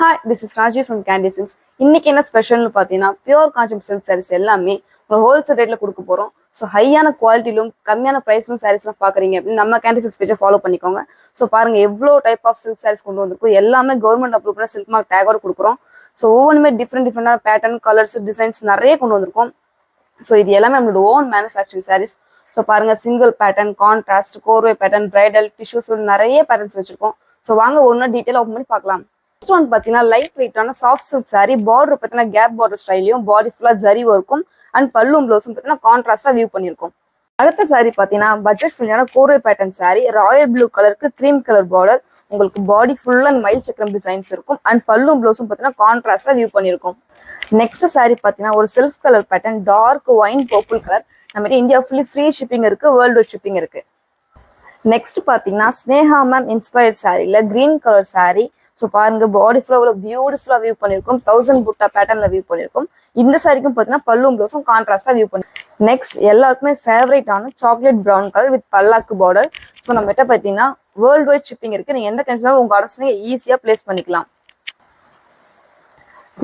Hi this is Raji from Candy இன்னைக்கு என்ன ஸ்பெஷல்னு பார்த்தீங்கன்னா பியூர் கான்செப்ட் சில்க் சாரீஸ் எல்லாமே ஒரு ஹோல்சேல் ரேட்ல கொடுக்க போறோம். ஸோ ஹையான குவாலிட்டிலும் கம்மியான ப்ரைஸ்லும் சாரீஸ்லாம் பார்க்குறீங்க அப்படின்னு நம்ம கேண்டி சில்க்ஸ் பேஜை ஃபாலோ பண்ணிக்கோங்க. ஸோ பாருங்க எவ்வளோ டைப் ஆஃப் சில்க் சாரீஸ் கொண்டு வந்திருக்கும். எல்லாமே கவர்மெண்ட் அப்ரூவ் பண்ண சில்க் மார்க் டேகோட கொடுக்குறோம். ஸோ ஒவ்வொன்றுமே டிஃப்ரெண்ட் டிஃப்ரெண்டான பேட்டர்ன் கலர்ஸ் டிசைன்ஸ் நிறைய கொண்டு வந்திருக்கோம். ஸோ இது எல்லாமே நம்மளோட ஓன் மேனுஃபேக்சரிங் சாரீஸ் ஸோ பாருங்க single pattern contrast korvai pattern bridal tissues நிறைய பேட்டர்ன்ஸ் வச்சுருக்கோம். ஸோ வாங்க ஒன்று டீட்டெயில் ஓப்பன் பண்ணி பார்க்கலாம். நெக்ஸ்ட் ஒன் பார்த்தீங்கன்னா லைட் வெயிட்டான சாஃப்ட் சில்க் சாரி பார்டர் பார்த்தீங்கன்னா கேப் பார்டர் ஸ்டைலையும் பாடி ஃபுல்லாக ஜரி ஒர்க்கும் அண்ட் பல்லும் ப்ளவுஸும் பார்த்தீங்கன்னா கான்ட்ராஸ்டாக வியூ பண்ணியிருக்கும். அடுத்த சாரி பார்த்தீங்கன்னா budget ஃப்ரெண்ட்லியான korvai pattern sari royal blue கலருக்கு க்ரீம் கலர் பார்டர் உங்களுக்கு பாடி ஃபுல் அண்ட் மயில் சக்கரம் டிசைன்ஸ் இருக்கும் அண்ட் பல்லும் ப்ளவுஸும் பார்த்தீங்கன்னா கான்ட்ராஸ்டாக வியூ பண்ணியிருக்கும். நெக்ஸ்ட் சாரி பார்த்தீங்கன்னா ஒரு self colour pattern dark wine purple colour நம்ம இந்தியா ஃபுல்லி ஃப்ரீ ஷிப்பிங் இருக்கு வேர்ல்டு வைட் ஷிப்பிங் இருக்கு. நெக்ஸ்ட் பார்த்தீங்கன்னா ஸ்னேஹா மேம் இன்ஸ்பயர்ட் சாரியில் கிரீன் கலர் சாரி ஸோ பாருங்க பாடி ஃபுல்லாக பியூட்டிஃபுல்லாக வியூ பண்ணியிருக்கும் தௌசண்ட் புட்டா பேட்டர்ல வியூ பண்ணியிருக்கும் இந்த சாரிக்கும் பார்த்தீங்கன்னா பல்லும் ப்ளவுஸும் கான்ட்ராஸ்டாக வியூ பண்ணி நெக்ஸ்ட் எல்லாருக்குமே ஃபேவரேட்டான சாக்லேட் ப்ரௌன் கலர் வித் பல்லாக்கு பார்டர் ஸோ நம்ம கிட்ட பார்த்தீங்கன்னா வேர்ல்டு வைட் ஷிப்பிங் இருக்கு. நீங்கள் எந்த கண்டிஷனாலும் உங்கள் ஆர்டர்ஸ் நீங்கள் ஈஸியாக பிளேஸ் பண்ணிக்கலாம்.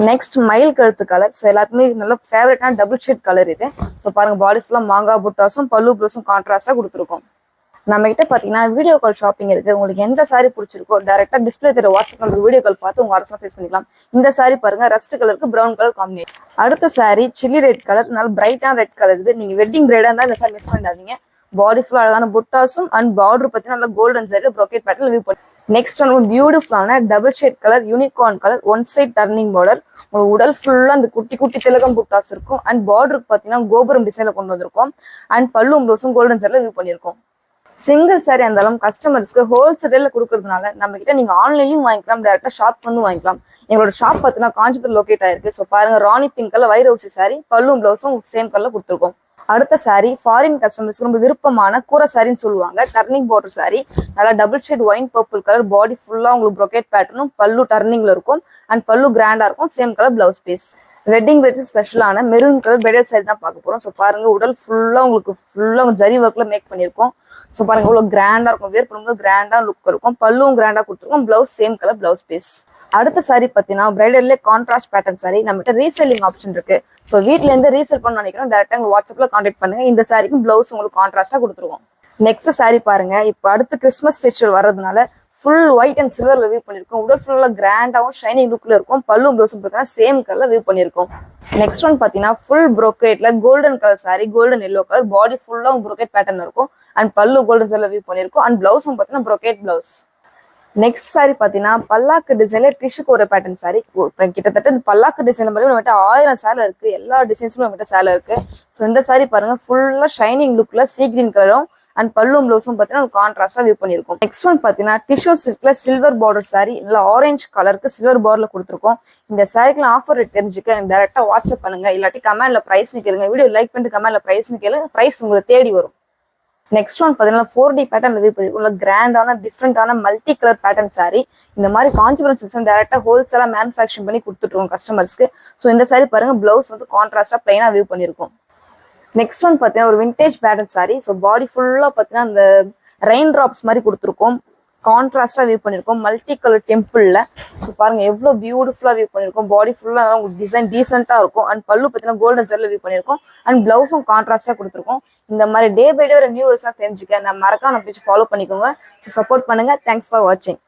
நெக்ஸ்ட் மயில் கழுத்து கலர் ஸோ எல்லாருக்குமே நல்ல ஃபேவரட்டான டபுள் ஷேட் கலர் இது. ஸோ பாருங்க பாடி ஃபுல்லாக மாங்காய் புட்டாஸும் பல்லு ப்ளவுஸும் கான்ட்ராஸ்டாக கொடுத்துருக்கோம். நம்ம கிட்ட பாத்தீங்கன்னா வீடியோ கால் ஷாப்பிங் இருக்கு. உங்களுக்கு எந்த சாரி பிடிச்சிருக்கோ டேரக்டா டிஸ்பிளே தெரிய வாட்ஸ்அப் நம்பர் வீடியோ கால் பார்த்து உங்க அரசு ஃபேஸ் பண்ணிக்கலாம். இந்த சாரி பாருங்க ரஸ்ட் கலருக்கு பிரவுன் கலர் காம்பினேஷன் அடுத்த சாரி சில்லி ரெட் கலர் நல்ல பிரைட்டான ரெட் கலர் இது. நீங்க வெட்டிங் பிரைடா இருந்தா இந்த சாரி மிஸ் பண்ணாதீங்க பாடி ஃபுல்லா அழகான புட்டாஸும் அண்ட் பார்டர் பார்த்தீங்கன்னா நல்ல கோல்டன் சாரி ப்ரோக்கேட் பேட்டர்ல வியூ பண்ணி நெக்ஸ்ட் ஒன் பியூட்டிஃபுல்லான double shade colour unicorn colour one side turning border உங்களுக்கு உடல் ஃபுல்லா அந்த குட்டி குட்டி திலகம் புட்டாஸ் இருக்கும். அண்ட் பார்டருக்கு பார்த்தீங்கன்னா கோபுரம் டிசைன்ல கொண்டு வந்திருக்கோம். அண்ட் பல்லும் ப்ளவுஸும் கோல்டன் சாரில வியூ பண்ணியிருக்கோம். சிங்கிள் சாரி இருந்தாலும் கஸ்டமர்ஸ்க்கு ஹோல்சேலில் கொடுக்கறதுனால நம்ம கிட்ட நீங்க ஆன்லைன்லயும் வாங்கிக்கலாம் டேரக்டா ஷாப் வந்து வாங்கிக்கலாம். எங்களோட ஷாப் பார்த்தீங்கன்னா காஞ்சிபுரம் லொக்கேட் ஆயிருக்கு. ஸோ பாருங்க ராணி பிங்க் கலர் வைர ஊசி சாரி பல்லும் பிளவுஸும் சேம் கலர்ல கொடுத்துருக்கோம். அடுத்த சாரி ஃபாரின் கஸ்டமர்ஸ்க்கு ரொம்ப விருப்பமான கூரை சாரின்னு சொல்லுவாங்க. டர்னிங் பார்டர் சாரி நல்லா double shade wine purple colour body ஃபுல்லா உங்களுக்கு ப்ரொக்கேட் பேட்டர்னும் பல்லு டர்னிங்ல இருக்கும். அண்ட் பல்லு கிராண்டா இருக்கும் same colour blouse piece wedding brides ஸ்பெஷலான மெரூன் கலர் பிரைடல் சைடு தான் பார்க்க போறோம். ஸோ பாருங்க உடல் ஃபுல்லா உங்களுக்கு ஃபுல்லா ஜரி ஒர்க்ல மேக் பண்ணியிருக்கோம். ஸோ பாருங்க இவ்வளவு கிராண்டா இருக்கும். வேர் பண்ணும்போது கிராண்டா லுக் இருக்கும். பல்லுவும் கிராண்டா கொடுத்துருக்கோம். Blouse same colour blouse piece அடுத்த சாரி பார்த்தீங்கன்னா பிரைடல்லே கான்ட்ராஸ்ட் பேட்டர்ன் சாரி நம்மகிட்ட ரீசெல்லிங் ஆப்ஷன் இருக்கு. ஸோ வீட்ல இருந்து ரீசெல் பண்ண நினைக்கிறோம். டேரக்டா உங்களுக்கு வாட்ஸ்அப்ல கான்டாக்ட் பண்ணுங்க. இந்த சாரிக்கும் பிளவுஸ் உங்களுக்கு கான்ட்ராஸ்டா கொடுத்துருவோம் நெக்ஸ்ட் சாரி பாருங்க. இப்போ அடுத்து கிறிஸ்மஸ் ஃபெஸ்டிவல் வர்றதுனால ஃபுல் ஒயிட் அண்ட் சில்வர்ல வியூ பண்ணிருக்கோம். உடல் ஃபுல்லா கிராண்டாவும் ஷைனிங் லுக்ல இருக்கும். பல்லு ப்ளவுஸும் பார்த்தீங்கன்னா சேம் கலர்ல வியூ பண்ணிருக்கோம். நெக்ஸ்ட் ஒன் பார்த்தீங்கன்னா full ப்ரோக்கேட்ல golden colour sari golden yellow colour body ஃபுல்லா ப்ரோக்கேட் பேட்டர்ன் இருக்கும். அண்ட் பல்லு கோல்டன் கலர்ல வியூ பண்ணிருக்கும். அண்ட் பிளவுஸும் பார்த்தீங்கன்னா ப்ரோக்கேட் பிளவுஸ் நெக்ஸ்ட் சாரி பார்த்தீங்கன்னா பல்லாக்கு டிசைன்ல டிஷ்யூ கோர பேட்டர்ன் சாரி இப்போ கிட்டத்தட்ட இந்த பல்லாக்கு டிசைன் மட்டும் நம்மகிட்ட ஆயிரம் சேலை இருக்கு. எல்லா டிசைன்ஸும் நம்மகிட்ட சேலை இருக்கு. ஸோ இந்த சாரி பாருங்க ஃபுல்லா ஷைனிங் லுக்ல சீ கிரீன் கலரும் அண்ட் பல்லும் ப்ளவுஸும் பார்த்தீங்கன்னா கான்ட்ராஸ்டா வியூ பண்ணிருக்கோம் நெக்ஸ்ட் ஒன் பார்த்தீங்கன்னா டிஷ்யூ சில்க்ல சில்வர் பார்டர் சாரி நல்லா ஆரஞ்சு கலருக்கு சில்வர் பார்டர்ல கொடுத்துருக்கோம். இந்த சாரிக்குலாம் ஆஃபர் ரேட் தெரிஞ்சுக்க டேரக்டா வாட்ஸ்அப் பண்ணுங்க. இல்லாட்டி கமெண்ட்ல பிரைஸ் கேளுங்க. வீடியோ லைக் பண்ணிட்டு கமெண்ட்ல பிரைஸ் கேளுங்க. பிரைஸ் உங்களுக்கு தேடி வரும். நெக்ஸ்ட் ஒன் பார்த்தீங்கன்னா ஃபோர் டி பேட்டர்ன் வியூ உள்ள கிராண்டான டிஃப்ரெண்டான மல்டி கலர் பேட்டர்ன் சாரி இந்த மாதிரி காஞ்சிபுரம் சிஸ்டம் டேரக்டா ஹோல்சேலா மேனுஃபேக்சர் பண்ணி கொடுத்துருவோம் கஸ்டமர்ஸ்க்கு ஸோ இந்த சாரி பாருங்க பிளவுஸ் வந்து கான்ட்ராஸ்டா பிளைனா வியூ பண்ணிருக்கோம் நெக்ஸ்ட் ஒன் பார்த்தீங்கன்னா ஒரு vintage pattern sari so body ஃபுல்லாக பார்த்தீங்கன்னா அந்த ரெயின் ட்ராப்ஸ் மாதிரி கொடுத்துருக்கோம். கான்ட்ராஸ்டாக வியூ பண்ணியிருக்கோம் மல்டி கலர் டெம்பிளில் ஸோ பாருங்க எவ்வளோ பியூட்டிஃபுல்லாக வியூ பண்ணியிருக்கோம் பாடி ஃபுல்லாக உங்களுக்கு டிசைன் டீசெண்டாக இருக்கும். அண்ட் பல்லு பார்த்தீங்கன்னா கோல்டன் ஜெல்ல வியூ பண்ணியிருக்கோம் அண்ட் பிளவுஸும் கான்ட்ராஸ்ட்டாக கொடுத்துருக்கோம். இந்த மாதிரி டே பை டே ஒரு நியூ வருஷம் தெரிஞ்சுக்க. நான் மறக்காம நம்ம ஃபாலோ பண்ணிக்கோங்க. ஸோ சப்போர்ட் பண்ணுங்க. தேங்க்ஸ் ஃபார் வாட்சிங்